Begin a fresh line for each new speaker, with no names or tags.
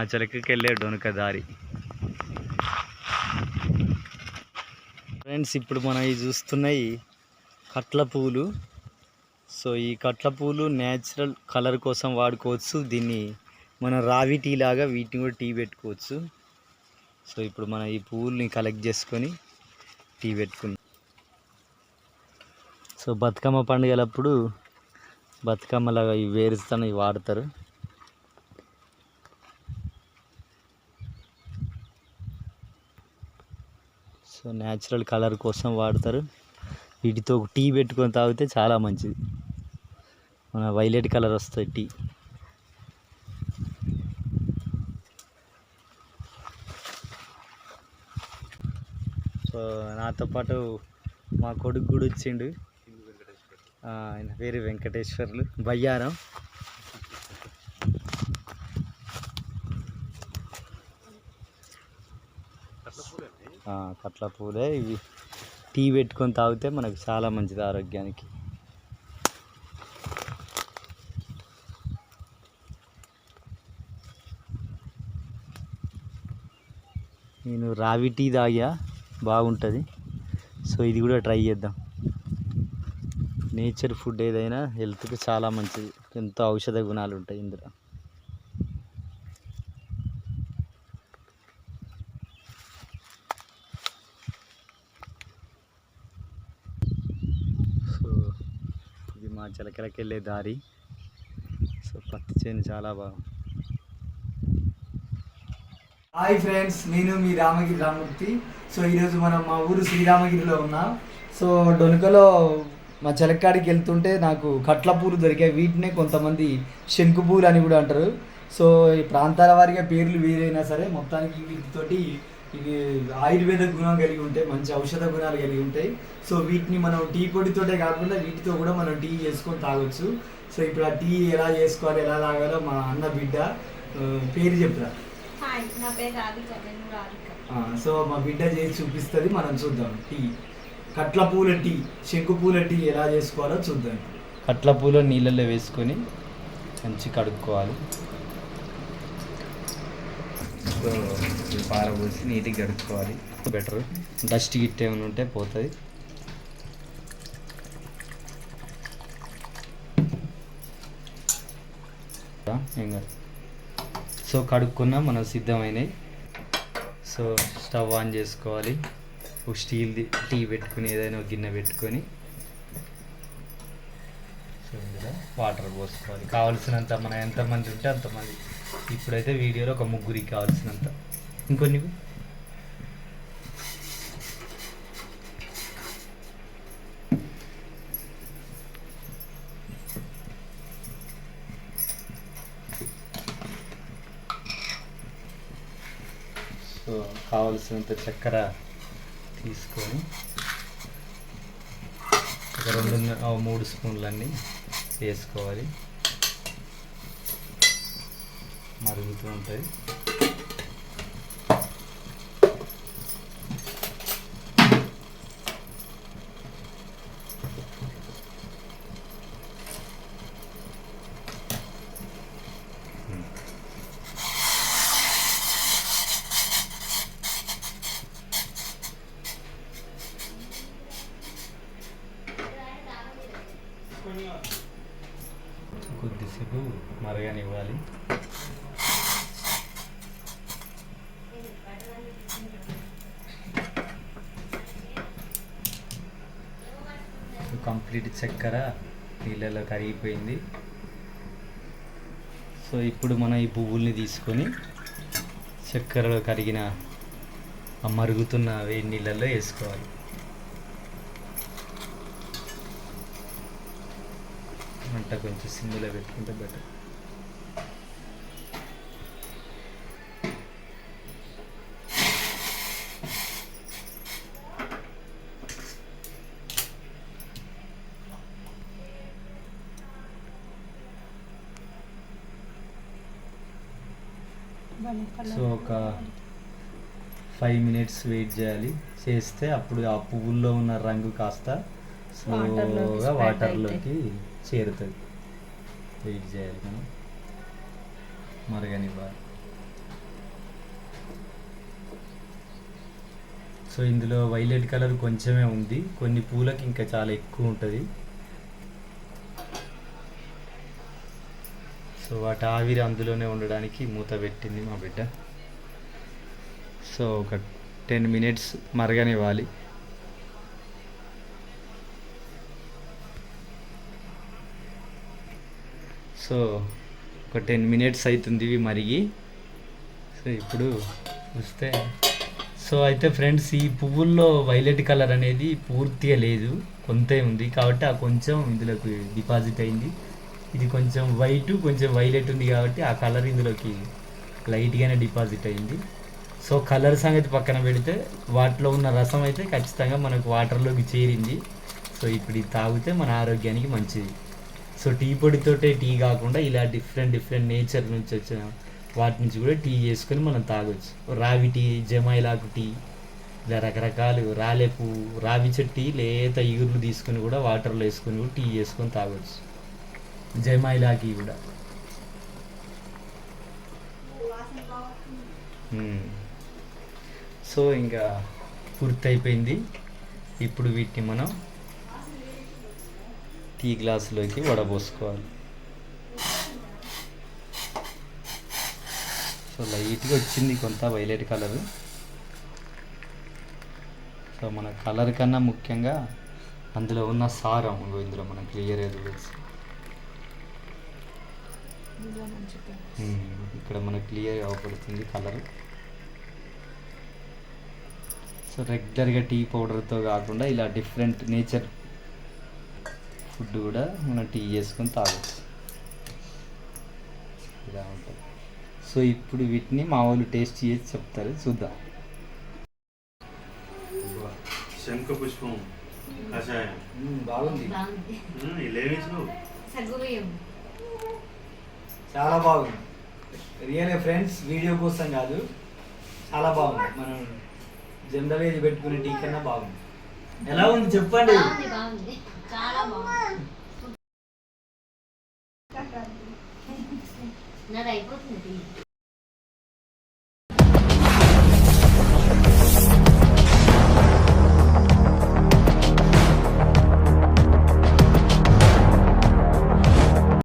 మా చిలకకి వెళ్ళే డొనక దారి. ఫ్రెండ్స్ ఇప్పుడు మనం ఇవి చూస్తున్నాయి కట్ల పూలు. సో ఈ కట్ల పూలు న్యాచురల్ కలర్ కోసం వాడుకోవచ్చు. దీన్ని మన రావి టీ లాగా వీటిని కూడా టీ పెట్టుకోవచ్చు. సో ఇప్పుడు మనం ఈ పూలని కలెక్ట్ చేసుకొని టీ పెట్టుకుందాం. సో బతుకమ్మ పండుగలప్పుడు బతుకమ్మలాగా ఇవి వేరుస్తాను ఇవి వాడతారు. సో న్యాచురల్ కలర్ కోసం వాడతారు. వీటితో టీ పెట్టుకొని తాగితే చాలా మంచిది. మన వైలెట్ కలర్ వస్తుంది టీ. సో నాతో పాటు మా కొడుకు కూడా వచ్చిండు. ఆయన పేరు వెంకటేశ్వర్లు. బయ్యారం. కట్ల పూలే ఇవి. టీ పెట్టుకొని తాగితే మనకు చాలా మంచిది ఆరోగ్యానికి. నేను రావి టీ తాగా బాగుంటుంది. సో ఇది కూడా ట్రై చేద్దాం. నేచర్ ఫుడ్ ఏదైనా హెల్త్కి చాలా మంచిది. ఎంతో ఔషధ గుణాలు ఉంటాయి ఇందులో సో ఇది మా చిలకలకి వెళ్ళే దారి. సో పత్తి చేను చాలా బాగుంది
హాయ్ ఫ్రెండ్స్ నేను మీ రామగిరి రామూర్తి సో ఈరోజు మనం మా ఊరు శ్రీరామగిరిలో ఉన్నాం. సో డొనుకలో మా చిలక్కాడికి వెళ్తుంటే నాకు కట్ల పూలు దొరికాయి. వీటినే కొంతమంది శంకు పూలు అని కూడా అంటారు. సో ఈ ప్రాంతాల వారిగా పేర్లు వేరైనా సరే మొత్తానికి వీటితోటి ఇవి ఆయుర్వేద గుణం కలిగి ఉంటాయి మంచి ఔషధ గుణాలు కలిగి ఉంటాయి. సో వీటిని మనం టీ పొడితోటే కాకుండా వీటితో కూడా మనం టీ చేసుకొని తాగొచ్చు. సో ఇప్పుడు ఆ టీ ఎలా చేసుకోవాలి ఎలా తాగాలో మా అన్న బిడ్డ పేరు చెప్పురా
హాయ్ నా పేరు రాధిక నేను రాధిక.
ఆ, సో మా బిడ్డ చేసి చూపిస్తుంది మనం చూద్దాం. టీ. కట్ల పూల టీ శంకు పూల టీ ఎలా చేసుకోవాలో చూద్దాం.
కట్ల పూల నీళ్ళల్లో వేసుకొని మంచి కడుక్కోవాలి. సో పారబోసి నీట్గా కడుక్కోవాలి. బెటర్ డస్ట్ గిట్ ఏమైనా ఉంటే పోతుంది. ఏం కాదు. సో కడుక్కున్నా మనం సిద్ధమైనవి సో స్టవ్ ఆన్ చేసుకోవాలి. ఒక స్టీల్ది టీ పెట్టుకుని ఏదైనా ఒక గిన్నె పెట్టుకొని. సో వాటర్ పోసుకోవాలి. కావాల్సినంత మనం ఎంతమంది ఉంటే అంతమంది. ఇప్పుడైతే వీడియోలో ఒక ముగ్గురికి కావాల్సినంత. ఇంకొన్ని సో కావలసినంత చక్కెర తీసుకొని ఒక రెండు మూడు స్పూన్లన్నీ వేసుకోవాలి. మరుగుతూ ఉంటాయి కొద్దిసేపు మరగనివ్వాలి కంప్లీట్ చక్కెర నీళ్ళలో కరిగిపోయింది. సో ఇప్పుడు మనం ఈ పువ్వుల్ని తీసుకొని చక్కెరలో కరిగిన ఆ మరుగుతున్న వేడి నీళ్ళల్లో వేసుకోవాలి. అంటే కొంచెం సిమ్లో పెట్టుకుంటే బెటర్. సో ఒక ఫైవ్ మినిట్స్ వెయిట్ చేయాలి. చేస్తే అప్పుడు ఆ పువ్వుల్లో ఉన్న రంగు కాస్త స్లోగా వాటర్లోకి చేరుతుంది వెయిట్ చేయాలి మనం. మరగనివ్వాలి. సో ఇందులో వైలెట్ కలర్ కొంచెమే ఉంది. కొన్ని పూలకి ఇంకా చాలా ఎక్కువ ఉంటుంది. సో వాటి ఆవిరి అందులోనే ఉండడానికి మూత పెట్టింది మా బిడ్డ. సో ఒక టెన్ మినిట్స్ మరగనివ్వాలి. సో ఒక టెన్ మినిట్స్ అవుతుంది ఇవి మరిగి. సో ఇప్పుడు వస్తే. సో అయితే ఫ్రెండ్స్ ఈ పువ్వుల్లో వైలెట్ కలర్ అనేది పూర్తిగా లేదు. కొంతే ఉంది కాబట్టి ఆ కొంచెం ఇందులోకి డిపాజిట్ అయింది. ఇది కొంచెం వైట్ కొంచెం వైలెట్ ఉంది కాబట్టి ఆ కలర్ ఇందులోకి లైట్గానే డిపాజిట్ అయింది. సో కలర్ సంగతి పక్కన పెడితే వాటిలో ఉన్న రసం అయితే ఖచ్చితంగా మనకు వాటర్లోకి చేరింది. సో ఇప్పుడు ఇది తాగితే మన ఆరోగ్యానికి మంచిది. సో టీ పొడితోటే టీ కాకుండా ఇలా డిఫరెంట్ డిఫరెంట్ నేచర్ నుంచి వచ్చిన వాటి నుంచి కూడా టీ చేసుకొని మనం తాగొచ్చు. రావి టీ జమైలాకు టీ ఇలా రకరకాలు రాలేపు రావి చెట్టి లేత ఈగుర్లు తీసుకొని కూడా వాటర్లో వేసుకొని కూడా టీ చేసుకొని తాగొచ్చు. జమాయిలాకి కూడా. సో ఇంకా పూర్తి అయిపోయింది ఇప్పుడు వీటిని మనం టీ గ్లాసులోకి వడబోసుకోవాలి సో లైట్గా వచ్చింది కొంత వైలెట్ కలర్ సో మన కలర్ కన్నా ముఖ్యంగా అందులో ఉన్న సారం ఇందులో మనం చూడవచ్చు మ్మ్. ఇక్కడ మనకు క్లియర్గా అవపడుతుంది కలర్ సో రెగ్యులర్గా టీ పౌడర్తో కాకుండా ఇలా డిఫరెంట్ నేచర్ ఫుడ్ కూడా మనం టీ చేసుకొని తాగొచ్చు. ఇలా ఉంటుంది. సో ఇప్పుడు వీటిని మా వాళ్ళు టేస్ట్ చేసి చెప్తారు. చూద్దాం.
శంఖ పుష్పం కషాయం.
బాగుంది. చాలా బాగుంది. రియల్ ఫ్రెండ్స్ వీడియో కోసం కాదు చాలా బాగుంది. మనం జనరల్ ఏజ్ పెట్టుకునే టీ కన్నా బాగుంది. ఎలా ఉంది చెప్పండి?
బాగుంది బాగుంది. చాలా బాగుంది. నాది అయిపోతుంది